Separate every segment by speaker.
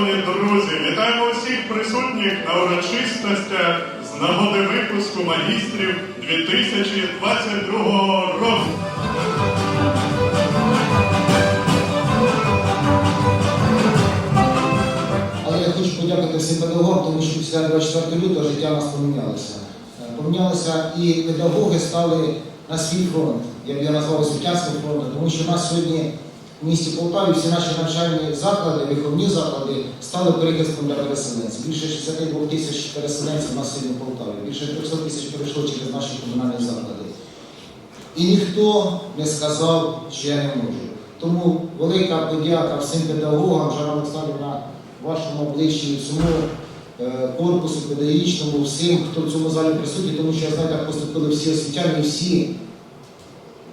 Speaker 1: Шановні друзі, вітаємо усіх присутніх на урочистостях з нагоди випуску магістрів 2022 року.
Speaker 2: Але я хочу подякувати всім педагогам, тому що після 24 лютого життя у нас помінялося. Е, Помінялися і педагоги стали на свій фронт. як я назвав освітянським фронтом, тому що у нас сьогодні в місті Полтаві всі наші навчальні заклади, виховні заклади стали перехистком для переселенців. Більше 62 тисяч переселенців у нас Полтаві. Більше 300 тисяч перейшло через наші комунальні заклади. І ніхто не сказав, що я не можу. Тому велика подяка всім педагогам, Жанна Олександрівна, вашому обличчі, всьому е, корпусу педагогічному, всім, хто в цьому залі присутній, тому що я знаю, як поступили всі освітяни, всі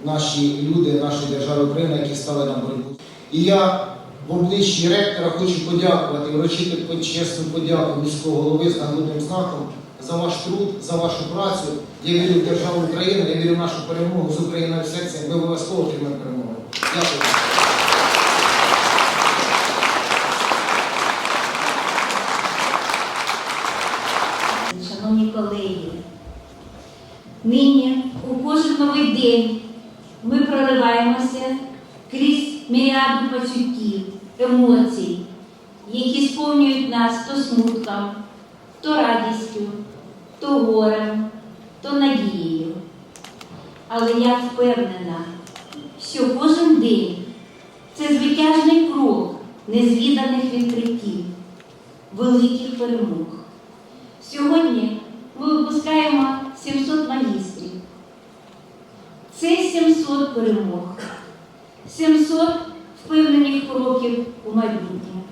Speaker 2: наші люди нашої держави України, які стали на боротьбу. І я в обличчі ректора хочу подякувати, вручити почесну подяку міського голови з нагрудним знаком за ваш труд, за вашу працю. Я вірю в державу України, я вірю в нашу перемогу з Україною в серці. Ми обов'язково отримаємо перемогу. Дякую.
Speaker 3: Шановні колеги, нині у кожен новий день ми прориваємося крізь міріаду почуттів, емоцій, які сповнюють нас то смутком, то радістю, то горем, то надією. Але я впевнена, що кожен день це звитяжний крок незвіданих відкриттів, великих перемог. Сьогодні ми випускаємо 700 магістрів. Це 700 перемог, 700 впевнених кроків у майбутнє.